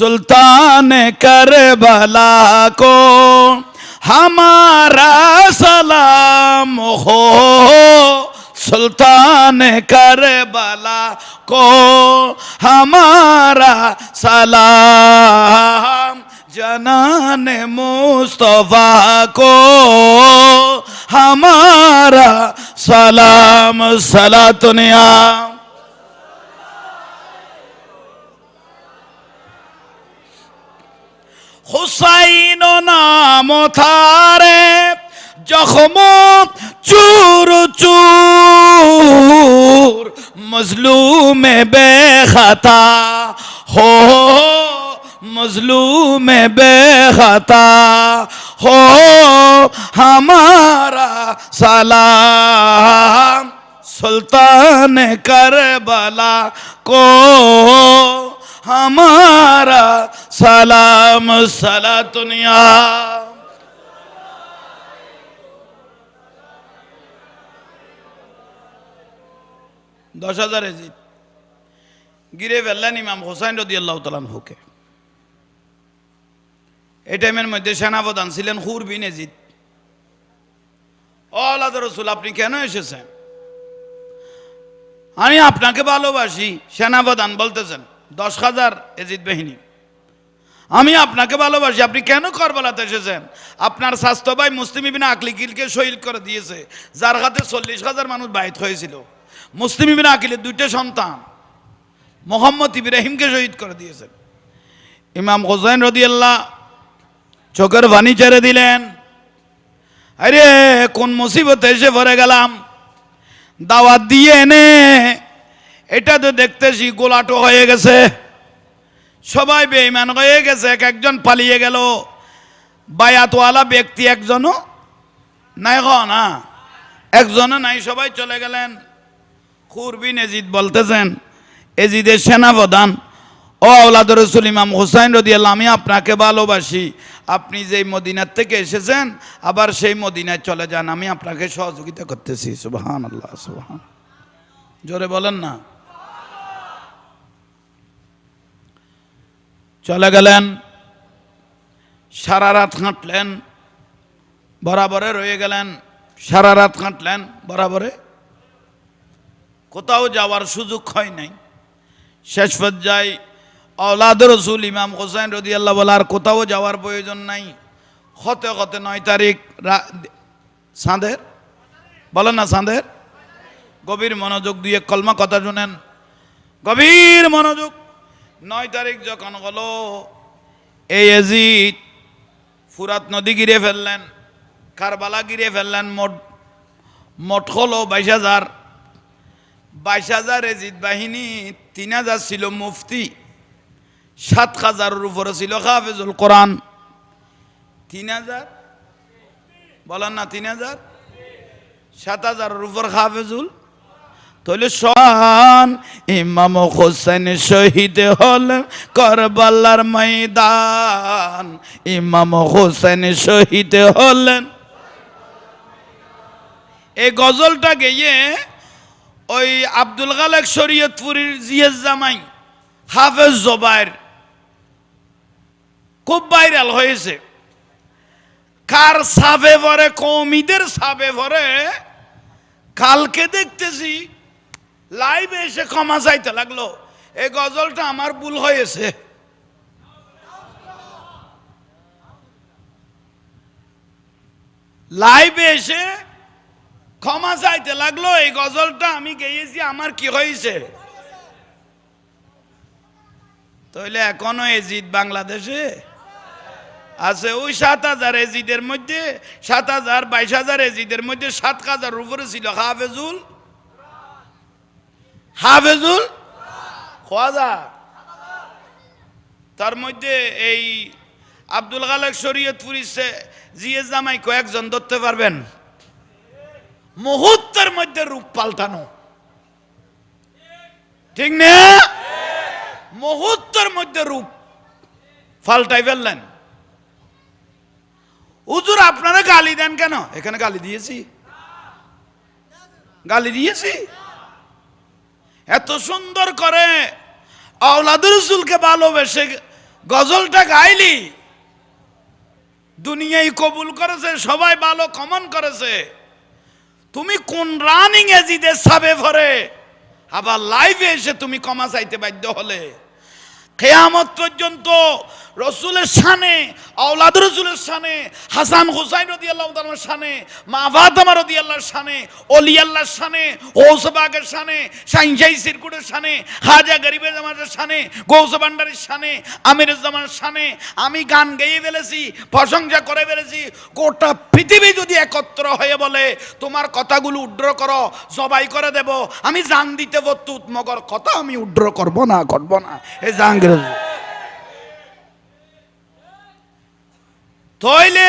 सुल्तान कर भला को हमारा सलाम हो। सुल्तान कर भला को हमारा सलाम। जनान मुस्तफ़ा को हमारा सलाम। حسین نام تھارے، زخم چور چور، مظلوم بے خطا، ہو، مظلوم بے خطا، ہو، ہمارا سلام، سلطان کربلا کو ہمارا سلام سلا دنیا দশ হাজার এজিদ গিরে ফেললেন ইমাম হোসাইন রদি আল্লাহ তালান হুকে এই টাইমের মধ্যে সেনাপ্রধান ছিলেন হুর বিন এজিদ আল্লাহ রসুল আপনি কেন এসেছেন আমি আপনাকে ভালোবাসি সেনাপ্রধান বলতেছেন দশ হাজার এজিদ বাহিনী। আমি আপনাকে ভালোবাসি, আপনি কেন করবালাতে এসেছেন? আপনার স্বাস্থ্য ভাই মুসলিম ইবিন আকলিকিলকে শহীদ করে দিয়েছে, যার হাতে চল্লিশ হাজার মানুষ বাইত হয়েছিল। মুসলিম ইবিন আকিলের দুইটা সন্তান, মোহাম্মদ ইব্রাহিমকে শহীদ করে দিয়েছেন ইমাম হোসেন রদিয়াল্লাহ চোখের বাণী ছেড়ে দিলেন, আরে, কোন মুসিবতে এসে পড়ে গেলাম? দাওয়াত দিয়ে এনে এটা তো দেখতেছি গোলাটো হয়ে গেছে। সবাই বেইমান হয়ে গেছে, এক একজন পালিয়ে গেল। বায়াতওয়ালা ব্যক্তি একজনও নাই, হ না? একজনও নাই, সবাই চলে গেলেন। খুরবিন এজিদ বলতেছেন, এজিদের সেনাপ্রধান, ও আওলাদ রসুল ইমাম হোসাইন রদি আল্লাহ আমি আপনাকে ভালোবাসি। আপনি যেই মদিনার থেকে এসেছেন, আবার সেই মদিনায় চলে যান। আমি আপনাকে সহযোগিতা করতেছি। সুবাহান আল্লাহ সুবাহান। জোরে বলেন না। চলে গেলেন, সারা রাত হাঁটলেন বরাবরে রয়ে গেলেন, সারা রাত হাঁটলেন বরাবরে। কোথাও যাওয়ার সুযোগ হয় নাই। শেষ পর্যায়ে অলাদ রসুল ইমাম হোসেন রদি আল্লাহ বলার কোথাও যাওয়ার প্রয়োজন নাই। হতে হতে নয় তারিখ সাঁদের বলেন না সাঁদের গভীর মনোযোগ দিয়ে কলমা কথা শুনেন। গভীর মনোযোগ নয় তারিখ যখন হলো এই এজিদ ফুরাত নদী গিরে ফেললেন, কারবালা গিরে ফেললেন মোট মোট হলো বাইশ হাজার। বাইশ হাজার এজিদ বাহিনী, তিন হাজার ছিল মুফতি, সাত হাজারের উপরে ছিল হাফেজুল কোরআন। তিন হাজার? বলেন না, তিন হাজার? সাত হাজারের উপর হাফেজুল তাহলে সন ইমাম হোসেন শহীদ হলেন করবালার ময়দান। ইমাম হোসেন শহীদ হলেন এই গজলটা গেয়ে ওই আব্দুল গালেক শরীয়তপুরীর জিয়ের জামাই হাফেজ জোবাইর খুব ভাইরাল হয়েছে। কার সাবে ভরে, কৌমিদের সাবে ভরে, কালকে দেখতেছি লাইভে এসে ক্ষমা চাইতে লাগল। এই গজলটা আমার ভুল হয়েছে। লাইভে এসে ক্ষমা চাইতে লাগল, এই গজলটা আমি গেয়েছি, আমার কি হয়েছে? তাহলে এখনও এজিদ বাংলাদেশে? আছে ওই সাত হাজার এজিদের মধ্যে, সাত হাজার, বাইশ হাজার এজিদের মধ্যে, সাত হাজার উপরে ছিল হাফেজুল। হাফেজুল খোয়াজা। তার মধ্যে এই আব্দুল খালেক শরীয়তপুরি জিএস জামাই কয়েকজন ধরতে পারবেন। মুহূর্তের মধ্যে রূপ পাল্টানো। ঠিক না? মুহূর্তের মধ্যে রূপ পাল্টাই ফেললেন। হুজুর, আপনারা গালি দেন কেন? এখানে গালি দিয়েছি। গালি দিয়েছি? এত সুন্দর করে আওলাদুর রসুলকে ভালোবেসে গজলটা গাইলি। দুনিয়ায় কবুল করেছে, সবাই ভালো কমন করেছে। তুমি কোন রানিং এজিদের সাবে ভরে? আবার লাইভে এসে তুমি কমা চাইতে বাধ্য হলে। খেয়ামত পর্যন্ত রসুলের সানে আওলাদ রসুলের সানে হাসান হুসাইন রদি আল্লাহ সানে মা ফাতেমা রদি আল্লাহর সানে অলি আল্লাহর সানে ওসবাগের সানে সাইনসাই সিরকুটের সানে হাজা গরিবের জামানের সানে গৌস ভান্ডারের সানে আমির জামানের সানে আমি গান গেয়ে ফেলেছি, প্রশংসা করে ফেলেছি, গোটা পৃথিবী যদি একত্র হয়ে বলে, তোমার কথাগুলো উড্র করো সবাই করে দেব, আমি জান দিতে বতুত মগর কথা আমি উড্র করব না করব না। এ জাহাঙ্গীর তইলে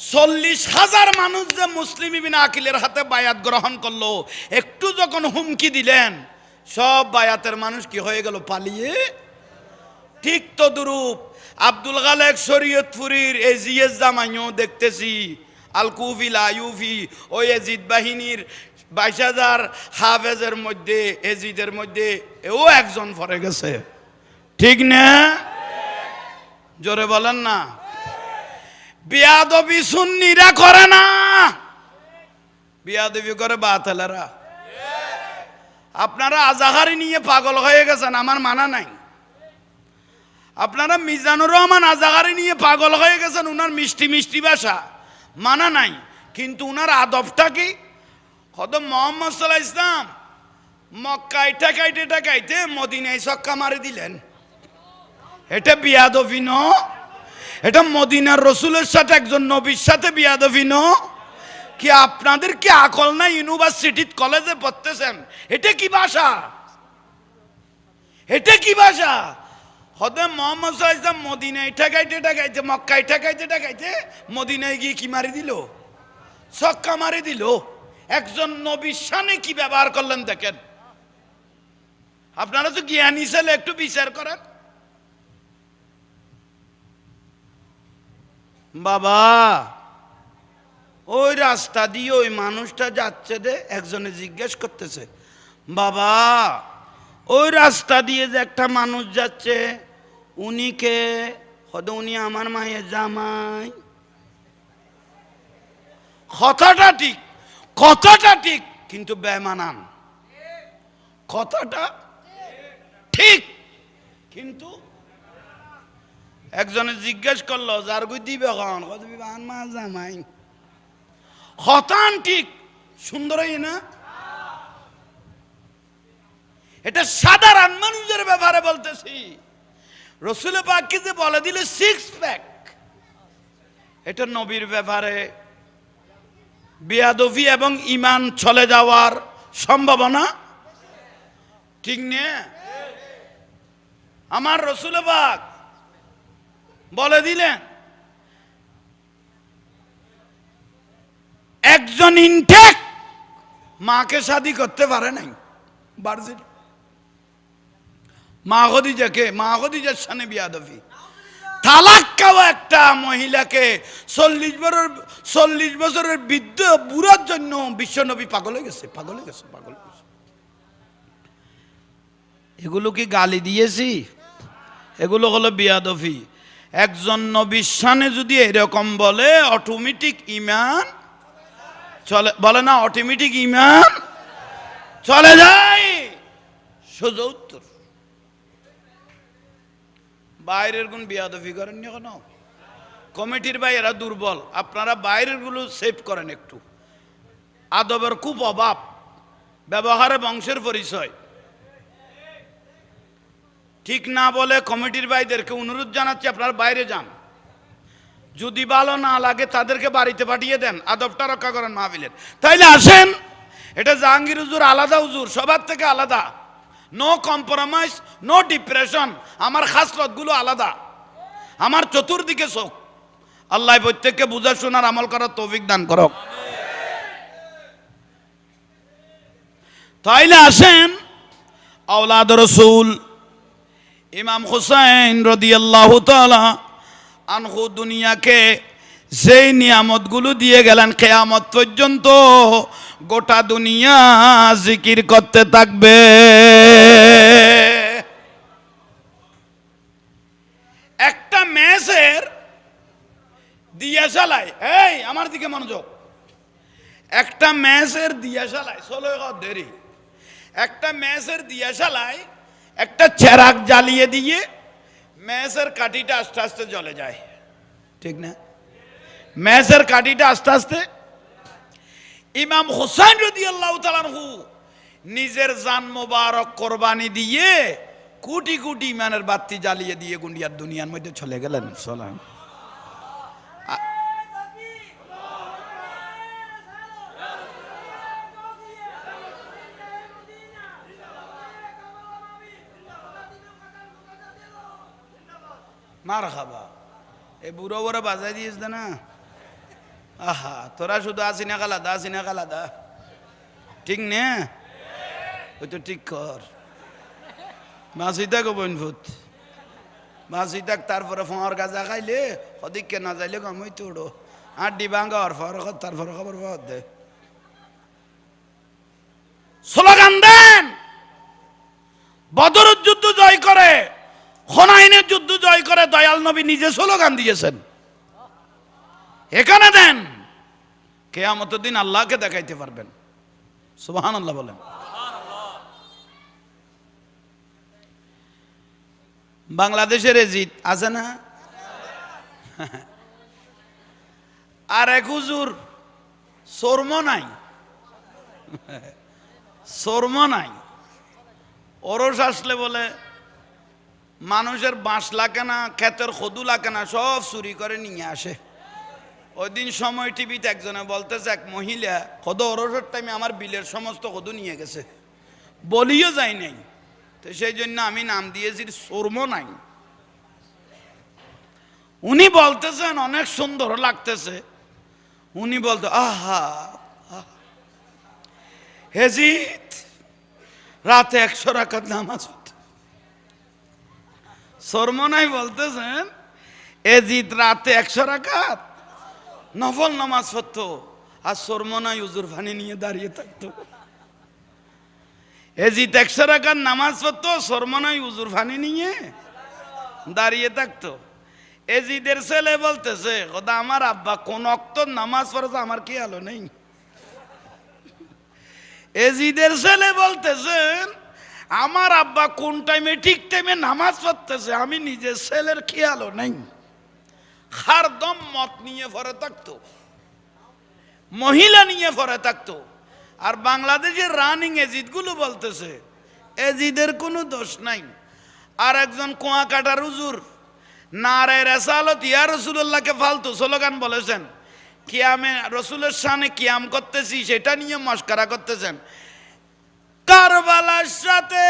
চল্লিশ হাজার মানুষ যে মুসলিম ইবিন আকিলের হাতে বায়াত গ্রহণ করল, একটু যখন হুমকি দিলেন, সব বায়াতের মানুষ কি হয়ে গেল পালিয়ে? ঠিক তদুরূপ আব্দুল গালেক শরীয়তপুরীর এই জিএস জামাইও দেখতেছি আল কুফি লাইউফি, ওই এজিদ বাহিনীর বাইশ হাজার হাফেজের মধ্যে, এজিদের মধ্যে এও একজন পরে গেছে। ঠিক না? জোরে বলেন না। বিয়াদবি সুন্নিরা করে না। বিয়াদবি করে বাতেলারা। আপনারা আজাহারি নিয়ে পাগল হয়ে গেছেন, আমার মানা নাই। আপনারা মিজানুর রহমান আজাহারি নিয়ে পাগল হয়ে গেছেন, উনার মিষ্টি মিষ্টি ভাষা মানা নাই। কিন্তু উনার আদবটা কি? কত মোহাম্মদ সাল্লাহ ইসলাম মক্কায় ঠেকাইতে ঠেকাইতে মদিনায় সক্কা মারি দিলেন। এটা বিয়াদবি ন এটা মদিনার রসুলের সাথে একজন নবীর সাথে বিয়াদবি, ন? কি আপনাদের কি আকল না ইউনিভার্সিটি কলেজে পড়তেছেন? এটা কি ভাষা? এটা কি ভাষা? হতে মোহাম্মদ ওয়াসাল্লাম মদিনায় ঠেকাইতে ঠেকাইতে, মক্কায় ঠেকাইতে ঠেকাইতে মদিনায় গিয়ে কি মারি দিল? ছক্কা মারি দিল? একজন নবীর সানে কি ব্যবহার করলেন দেখেন? আপনারা তো জ্ঞানী ছেলে, একটু বিচার করেন। বাবা, ওই রাস্তা দিয়ে ওই মানুষটা যাচ্ছে দে, একজনে জিজ্ঞেস করতেছে, বাবা, ওই রাস্তা দিয়ে যে একটা মানুষ যাচ্ছে, উনি কে? হয়তো উনি আমার মায়ের জামাই। কথাটা ঠিক কথাটা ঠিক, কিন্তু বেমানান। কথাটা ঠিক, কিন্তু একজনে জিজ্ঞেস করল, যার গুই দিবে কখন? কত দিবে আন মা হতান ঠিক সুন্দর হই না? এটা সাধারণ মানুষের ব্যাপারে বলতেছি। রসুল পাককে যে বলে দিলে সিক্স প্যাক এটা নবীর ব্যাপারে। বিয়াদফি এবং ইমান চলে যাওয়ার সম্ভাবনা ঠিক নে? আমার রসুল পাক বলে দিলেন। একজন ইনটেক মাকে শাদি করতে পারে নাই। বার্জিল। মা খদিজাকে, মা খদিজার সানে বিয়াদফি তালাক খাওয়া একটা মহিলাকে চল্লিশ বছর চল্লিশ বছরের বৃদ্ধ বুড়ার জন্য বিশ্বনবী পাগল হয়ে গেছে, পাগল হয়ে গেছে, পাগল গেছে। এগুলো কি গালি দিয়েছি? এগুলো হলো বিয়াদফি একজন নবীর সানে যদি এরকম বলে অটোমেটিক ইমান চলে, বলে না অটোমেটিক ইমান চলে যায়। সোজা উত্তর। বাইরের গুণ বিয়াদফি করেন কেন? কমিটির ভাই এরা দুর্বল। আপনারা বাইরেরগুলো সেভ করেন একটু। আদবের খুব অভাব, ব্যবহারে বংশের পরিচয়। ঠিক না বলে কমিটির ভাইদেরকে অনুরোধ জানাচ্ছি, আপনারা বাইরে যান। যদি ভালো না লাগে, তাদেরকে বাড়িতে পাঠিয়ে দেন। আদবটা রক্ষা করেন মাহফিলের। তাইলে আসেন, এটা জাহাঙ্গীর হুজুর আলাদা হুজুর, সবার থেকে আলাদা। নো কম্প্রোমাইজ নো ডিপ্রেশন আমার খাসলতগুলো আলাদা। আমার চতুর্দিকে চোখ আল্লাহ প্রত্যেককে বুঝা শোনার আমল করার তৌফিক দান করক। তাইলে আসেন, আওলাদ রসুল ইমাম হুসাইন রদি আল্লাহ আনহু দুনিয়াকে সেই নিয়ামতগুলো দিয়ে গেলেন কেয়ামত পর্যন্ত গোটা দুনিয়া জিকির করতে থাকবে। একটা ম্যাচের দিয়া চালায় এই, আমার দিকে মনোযোগ। একটা ম্যাচের দিয়া চালায় ষোলো দেরি। একটা ম্যাচের দিয়া চালায় একটা চেরাক জ্বালিয়ে দিয়ে ম্যাচের কাঠিটা আস্তে আস্তে জ্বলে যায়। ঠিক না? ম্যাচের কাঠিটা আস্তে আস্তে ইমাম হোসেন রদি আল্লাহ তালানহু নিজের জান মোবারক কোরবানি দিয়ে কোটি কোটি ইমানের বাতি জ্বালিয়ে দিয়ে গুন্ডিয়ার দুনিয়ার মধ্যে চলে গেলেন। সালাম। মার খাবা এই বুড়ো বুড়ো বাজাই দিয়েছ না আহা তোরা শুধু আসি না কালাদা আসি না কালাদা ঠিক নে? ওই তো ঠিক কর বাঁচি থাকো বনভূত বাঁচি থাক তারপরে ফোঁয়ার গাজা খাইলে ওদিককে না যাইলে গমই তোড়ো আড্ডি ভাঙ্গা আর ফর তারপরে খবর পাওয়ার দে। স্লোগান দেন! বদরের যুদ্ধ জয় করে হনাইনের যুদ্ধ জয় করে দয়াল নবী নিজে স্লোগান দিয়েছেন। এখানে দেন, কেয়ামতের দিন আল্লাহকে দেখাইতে পারবেন। সুবাহান আল্লাহ বলেন। বাংলাদেশের এজিত আছে না? আর এক হুজুর, শর্ম নাই। শর্ম নাই। ওরস আসলে বলে মানুষের বাঁশ লাগে না, ক্ষেতের খদু লাগে না, সব চুরি করে নিয়ে আসে ওই দিন সময় টিভিতে একজনে বলতেছে, এক মহিলা কদ ওরসের টাইমে আমার বিলের সমস্ত কদু নিয়ে গেছে বলিও যায় নাই তো সেই জন্য আমি নাম দিয়েছি শর্ম নাই উনি বলতেছেন, অনেক সুন্দর লাগতেছে উনি বলতো, আহা। হেজিত, রাতে একশো রাখাত নামাজ। সরমনাই বলতেছেন, এ এজিত রাতে একশো রাখাত নফল নামাজ পড়তো, আর সরমনাই উজুর ফানি নিয়ে দাঁড়িয়ে থাকতো। এজিত একশো রাখাত নামাজ পড়তো, সরমনাই উজুর ফানি নিয়ে দাঁড়িয়ে থাকতো। এজিদের ছেলে বলতেছে, খোদা, আমার আব্বা কোন অক্ত নামাজ পড়েছে আমার কি আলো নেই এজিদের ছেলে বলতেছেন আমার আব্বা কোন টাইমে ঠিক টাইমে নামাজ পড়তেছে, আমি নিজের ছেলের খেয়ালও নেই। হারদম মত নিয়ে ভরে থাকতো, মহিলা নিয়ে ভরে থাকতো। আর বাংলাদেশের রানিং এজিদগুলো বলতেছে, এজিদের কোনো দোষ নাই। আর একজন কুয়া কাটার উজুর নারে রেসালত, ইয়া রসুল্লাহকে ফালতু স্লোগান বলেছেন, কিয়ামে রসুলের সামনে কিয়াম করতেছি, সেটা নিয়ে মস্কারা করতেছেন। কারবালার সাথে,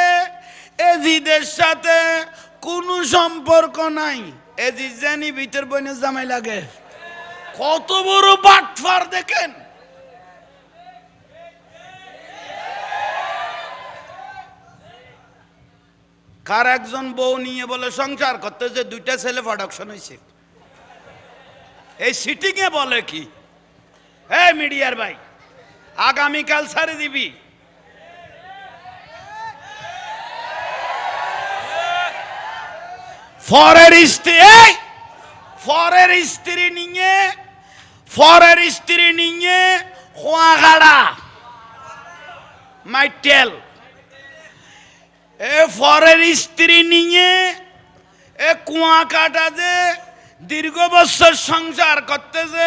এজিদের সাথে কোনো সম্পর্ক নাই। এজিদ জানি ভিতর বইনে জামাই লাগে। কত বড় বাটফার দেখেন। কার একজন বউ নিয়ে বলে, সংসার করতেছে দুইটা ছেলে প্রোডাকশন হয়েছে এই সিটিং এ বলে কি? হে মিডিয়ার ভাই, আগামীকাল ছাড়ে দিবি। ফরের স্ত্রী! ফরের স্ত্রী নিয়ে ফরের স্ত্রী নিয়ে খোয়াগাড়া মাইটেল এ ফরের স্ত্রী নিয়ে এ কুয়া কাটা যে দীর্ঘ বছর সংসার করতেছে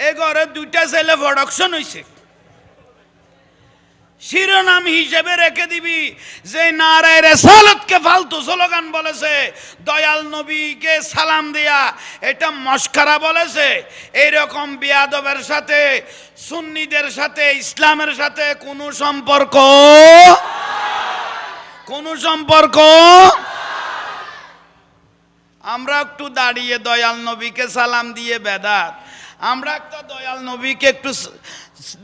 এ ঘরে দুইটা ছেলে প্রোডাকশন হয়েছে শিরোনাম হিসেবে রেখে দিবি। যে নারায় রেসালতকে ফালতু স্লোগান বলেছে, দয়াল নবীকে সালাম দেয়া, এটা মস্করা বলেছে। এইরকম বিয়াদবের সাথে, সুন্নিদের সাথে, ইসলামের সাথে কোনো সম্পর্ক? কোনো সম্পর্ক? আমরা একটু দাঁড়িয়ে দয়াল নবীকে সালাম দিয়ে বেদাত। আমরা একটা দয়াল নবীকে একটু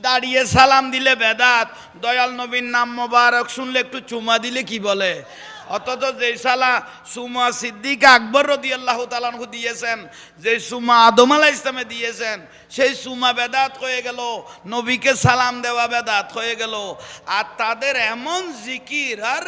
দাঁড়িয়ে সালাম দিলে বেদাত। দয়াল নবীর নাম মোবারক শুনলে একটু চুমা দিলে কি বলে? অথচ যে সালা সুমা সিদ্দিক আকবর রদি আল্লাহ তালানহু দিয়েছেন যে সুমা আদম আলাহ ইসলামে দিয়েছেন, সেই সুমা বেদাত হয়ে গেল। নবীকে সালাম দেওয়া বেদাত হয়ে গেল। আর তাদের এমন জিকির, আর